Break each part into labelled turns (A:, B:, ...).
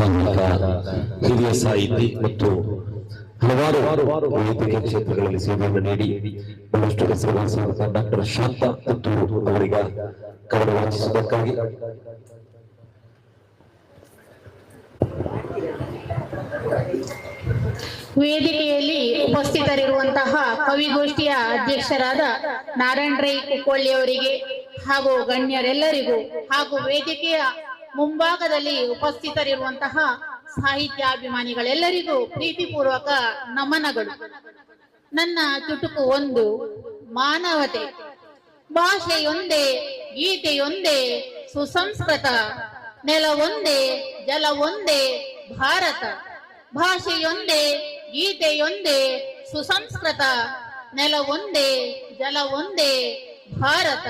A: ಕನ್ನಡ ಹಿರಿಯ ಸಾಹಿತಿ ಮತ್ತು ಹಲವಾರು ವೈದ್ಯಕೀಯ ಕ್ಷೇತ್ರಗಳಲ್ಲಿ ಸೇವೆಯನ್ನು ನೀಡಿ ಬಹಳಷ್ಟು ಹೆಸರುವಾಸಿಯಾದ ಡಾಕ್ಟರ್ ಶಾಂತ ಪುತ್ತೂರು ಅವರಿಗ ಕನ್ನಡ ವಾಚಿಸುವುದಕ್ಕಾಗಿ.
B: ವೇದಿಕೆಯಲ್ಲಿ ಉಪಸ್ಥಿತರಿರುವಂತಹ ಕವಿಗೋಷ್ಠಿಯ ಅಧ್ಯಕ್ಷರಾದ ನಾರಾಯಣ ರೈ ಕುಕ್ಕೊಳ್ಳಿ ಅವರಿಗೆ ಹಾಗೂ ಗಣ್ಯರೆಲ್ಲರಿಗೂ ಹಾಗೂ ವೇದಿಕೆಯ ಮುಂಭಾಗದಲ್ಲಿ ಉಪಸ್ಥಿತರಿರುವಂತಹ ಸಾಹಿತ್ಯಾಭಿಮಾನಿಗಳೆಲ್ಲರಿಗೂ ಪ್ರೀತಿಪೂರ್ವಕ ನಮನಗಳು. ನನ್ನ ಚುಟುಕು ಒಂದು, ಮಾನವತೆ. ಭಾಷೆಯೊಂದೇ, ಗೀತೆಯೊಂದೇ, ಸುಸಂಸ್ಕೃತ. ನೆಲವೊಂದೇ ಒಂದೇ ಭಾರತ. ಭಾಷೆಯೊಂದೇ, ಗೀತೆಯೊಂದೇ, ಸುಸಂಸ್ಕೃತ. ನೆಲವೊಂದೇ, ಜಲವೊಂದೇ, ಭಾರತ.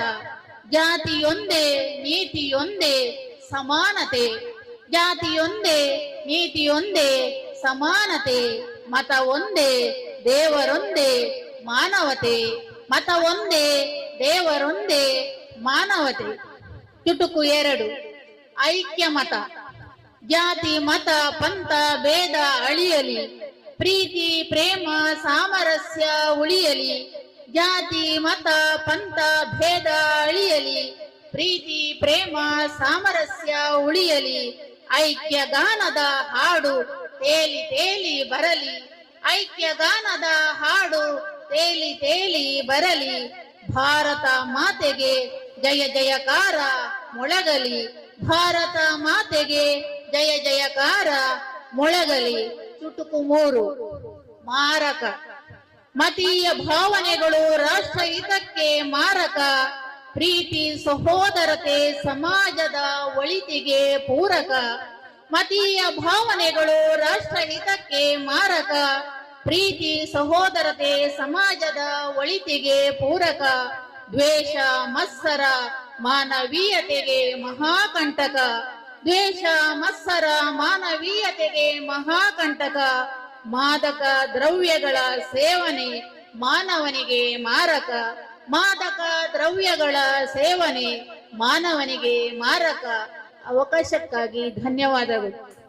B: ಜಾತಿಯೊಂದೇ, ನೀತಿಯೊಂದೇ ಸಮಾನತೆ, ಜಾತಿಯೊಂದೇ, ನೀತಿಯೊಂದೇ, ಸಮಾನತೆ ಮತ ಒಂದೇ ದೇವರೊಂದೇ, ಮಾನವತೆ ಮತ ಒಂದೇ ದೇವರೊಂದೇ, ಮಾನವತೆ. ಚುಟುಕು ಎರಡು ಐಕ್ಯ ಮತ ಜಾತಿ, ಮತ, ಪಂಥ, ಭೇದ, ಅಳಿಯಲಿ, ಪ್ರೀತಿ, ಪ್ರೇಮ, ಸಾಮರಸ್ಯ, ಉಳಿಯಲಿ, ಜಾತಿ, ಮತ, ಪಂಥ, ಭೇದ, ಅಳಿಯಲಿ ಪ್ರೀತಿ, ಪ್ರೇಮ, ಸಾಮರಸ್ಯ ಉಳಿಯಲಿ. ಐಕ್ಯ ಗಾನದ ಹಾಡು ತೇಲಿ ತೇಲಿ ಬರಲಿ. ಐಕ್ಯ ಗಾನದ ಹಾಡು ತೇಲಿ ತೇಲಿ ಬರಲಿ. ಭಾರತ ಮಾತೆಗೆ ಜಯ ಜಯಕಾರ ಮೊಳಗಲಿ. ಭಾರತ ಮಾತೆಗೆ ಜಯ ಜಯಕಾರ ಮೊಳಗಲಿ. ಚುಟುಕು ಮೂರು. ಮಾರಕ. ಮತೀಯ ಭಾವನೆಗಳು ರಾಷ್ಟ್ರ ಹಿತಕ್ಕೆ ಮಾರಕ. ಪ್ರೀತಿ ಸಹೋದರತೆ ಸಮಾಜದ ಒಳಿತಿಗೆ ಪೂರಕ, ಮತೀಯ ಭಾವನೆಗಳು ರಾಷ್ಟ್ರ ಹಿತಕ್ಕೆ ಮಾರಕ, ಪ್ರೀತಿ ಸಹೋದರತೆ ಸಮಾಜದ ಒಳಿತಿಗೆ ಪೂರಕ, ದ್ವೇಷ, ಮತ್ಸರ, ಮಾನವೀಯತೆಗೆ ಮಹಾಕಂಟಕ, ದ್ವೇಷ, ಮತ್ಸರ, ಮಾನವೀಯತೆಗೆ ಮಹಾಕಂಟಕ, ಮಾದಕ ದ್ರವ್ಯಗಳ ಸೇವನೆ ಮಾನವನಿಗೆ ಮಾರಕ ಮಾದಕ ದ್ರವ್ಯಗಳ ಸೇವನೆ ಮಾನವನಿಗೆ ಮಾರಕ. ಅವಕಾಶಕ್ಕಾಗಿ ಧನ್ಯವಾದಗಳು.